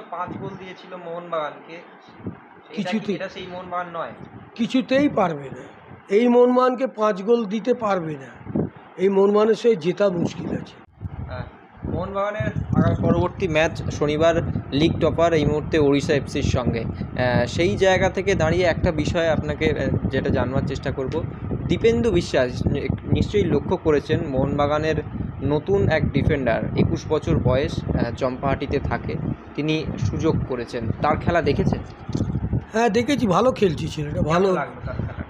পাঁচ গোল দিয়েছিল মোহনবাগানকে। এটা কি- কিছুতেই- এটা সেই মোহনবাগান নয়। কিছুতেই পারবে না। এই মনমানকে পাঁচ গোল দিতে পারবে না। এই মনমানের সঙ্গে জেতা মুশকিল আছে। হ্যাঁ, মোহনবাগানের আগামী পরবর্তী ম্যাচ শনিবার লিগ টপার এই মুহূর্তে ওড়িশা এফসির সঙ্গে। সেই জায়গা থেকে দাঁড়িয়ে একটা বিষয় আপনাকে যেটা জানবার চেষ্টা করব। দীপেন্দু বিশ্বাস নিশ্চয়ই লক্ষ্য করেছেন মোহনবাগানের নতুন এক ডিফেন্ডার একুশ বছর বয়স চম্পাহাটিতে থাকে। তিনি সুযোগ করেছেন। তার খেলা দেখেছেন? হ্যাঁ দেখেছি। ভালো খেলছি ছেলেটা। ভালো।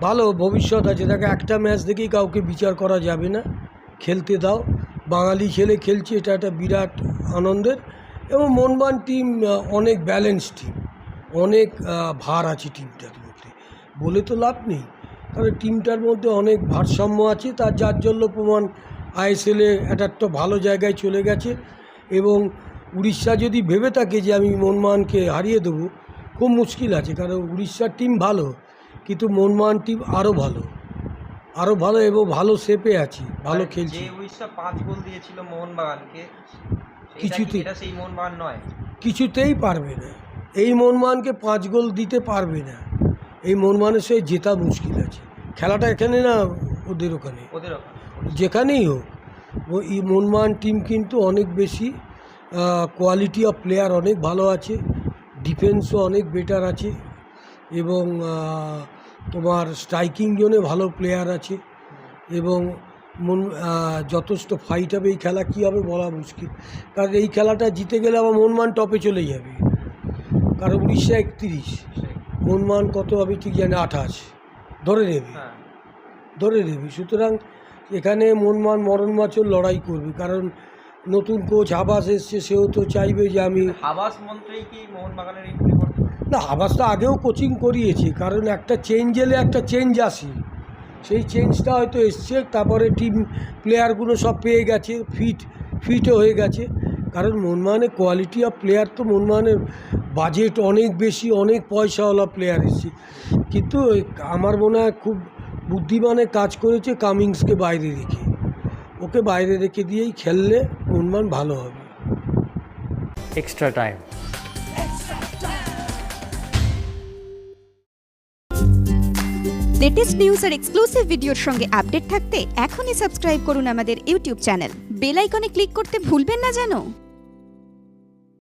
ভালো। ভবিষ্যৎ আছে। তাকে একটা ম্যাচ দেখেই কাউকে বিচার করা যাবে না। খেলতে দাও। বাঙালি ছেলে খেলছে। এটা একটা বিরাট আনন্দের এবং মনবান টিম অনেক ব্যালেন্স টিম অনেক ভার আছে টিমটার মধ্যে। বলে তো লাভ নেই। কারণ টিমটার মধ্যে অনেক ভারসাম্য আছে। তার যার জন্য প্রমাণ আইএসএলে একটা একটা ভালো জায়গায় চলে গেছে এবং উড়িষ্যা যদি ভেবে থাকে যে আমি মনমানকে হারিয়ে দেবো খুব মুশকিল আছে কারণ উড়িষ্যার টিম ভালো কিন্তু মনমান টিম আরও ভালো আরও ভালো এবং ভালো শেপে আছি ভালো খেলছি। উড়িষ্যা পাঁচ গোল দিয়েছিল মোহনবাগানকে এটা কি- কিছুতেই- সেই মোহনবাগান নয়? কিছুতেই পারবে না। এই মনমানকে পাঁচ গোল দিতে পারবে না। এই মনমানের সে জেতা মুশকিল আছে। খেলাটা এখানে না ওদের ওখানে? ওদের যেখানেই হোক। এই মনমান টিম কিন্তু অনেক বেশি কোয়ালিটি অফ প্লেয়ার অনেক ভালো আছে ডিফেন্সও অনেক বেটার আছে এবং তোমার স্ট্রাইকিং জোনে ভালো প্লেয়ার আছে এবং মন যথেষ্ট ফাইট হবে এই খেলা কী হবে বলা মুশকিল। কারণ এই খেলাটা জিতে গেলে আবার মনমান টপে চলে যাবে। কারণ উড়িষ্যা একত্রিশ মনমান কত হবে ঠিক জানে আঠাশ। ধরে নেবে। হ্যাঁ। ধরে নেবে। সুতরাং এখানে মনমান মরণ মাছও লড়াই করবে কারণ নতুন কোচ আবাস এসছে সেও তো চাইবে যে আমি হাবাস মন্ত্রী কি মোহনবাগানের না আবাস তো আগেও কোচিং করিয়েছি কারণ একটা চেঞ্জ এলে একটা চেঞ্জ আসে। সেই চেঞ্জটা হয়তো এসছে তারপরে টিম প্লেয়ারগুলো সব পেয়ে গেছে ফিট ফিটও হয়ে গেছে। কারণ মনমানের কোয়ালিটি অফ প্লেয়ার তো মনমানের বাজেট অনেক বেশি অনেক পয়সাওয়ালা প্লেয়ার এসছে। কিন্তু আমার মনে হয় খুব বুদ্ধিমানে কাজ করেছে কামিংসকে বাইরে রেখে। ওকে বাইরে রেখে দিয়েই খেললে মনমান ভালো হবে। এক্সট্রা টাইম লেটেস্ট নিউজ আর এক্সক্লুসিভ ভিডিওর সঙ্গে আপডেট থাকতে এখনই সাবস্ক্রাইব করুন আমাদের ইউটিউব চ্যানেল বেল আইকনে ক্লিক করতে ভুলবেন না যেন।